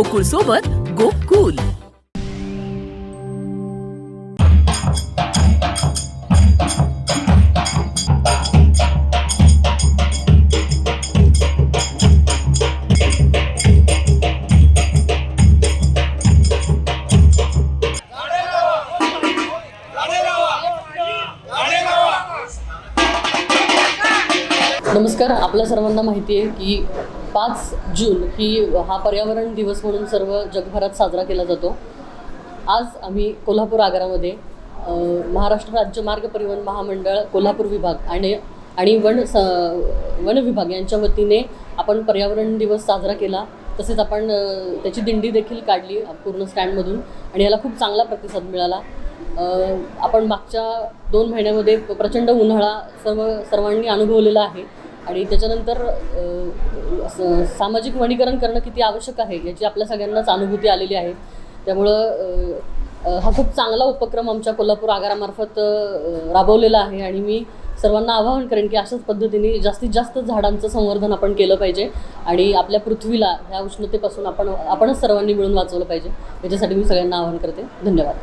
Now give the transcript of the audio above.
गोकुळ सोबत गोकुल. नमस्कार आपल्या सर्वांना माहिती आहे की पाच जून ही हा पर्यावरण दिवस म्हणून सर्व जगभरात साजरा केला जातो. आज आम्ही कोल्हापूर आगारामध्ये महाराष्ट्र राज्य मार्ग परिवहन महामंडळ कोल्हापूर विभाग आणि आणि वन स वन विभाग यांच्या वतीने आपण पर्यावरण दिवस साजरा केला. तसेच आपण त्याची दिंडी देखील काढली पूर्ण स्टँडमधून आणि याला खूप चांगला प्रतिसाद मिळाला. आपण मागच्या दोन महिन्यामध्ये प्रचंड उन्हाळा सर्व सर्वांनी अनुभवलेला आहे. आणि त्याच्यानंतर स- सामाजिक वनीकरण करणं किती आवश्यक आहे याची आपल्या सगळ्यांनाच अनुभूती आलेली आहे. त्यामुळं हा खूप चांगला उपक्रम आमच्या कोल्हापूर आगारामार्फत राबवलेला आहे आणि मी सर्वांना आवाहन करेन की अशाच पद्धतीने जास्तीत जास्त झाडांचं संवर्धन आपण केलं पाहिजे आणि आपल्या पृथ्वीला ह्या उष्णतेपासून आपण आपणच सर्वांनी मिळून वाचवलं पाहिजे. याच्यासाठी मी सगळ्यांना आवाहन करते. धन्यवाद.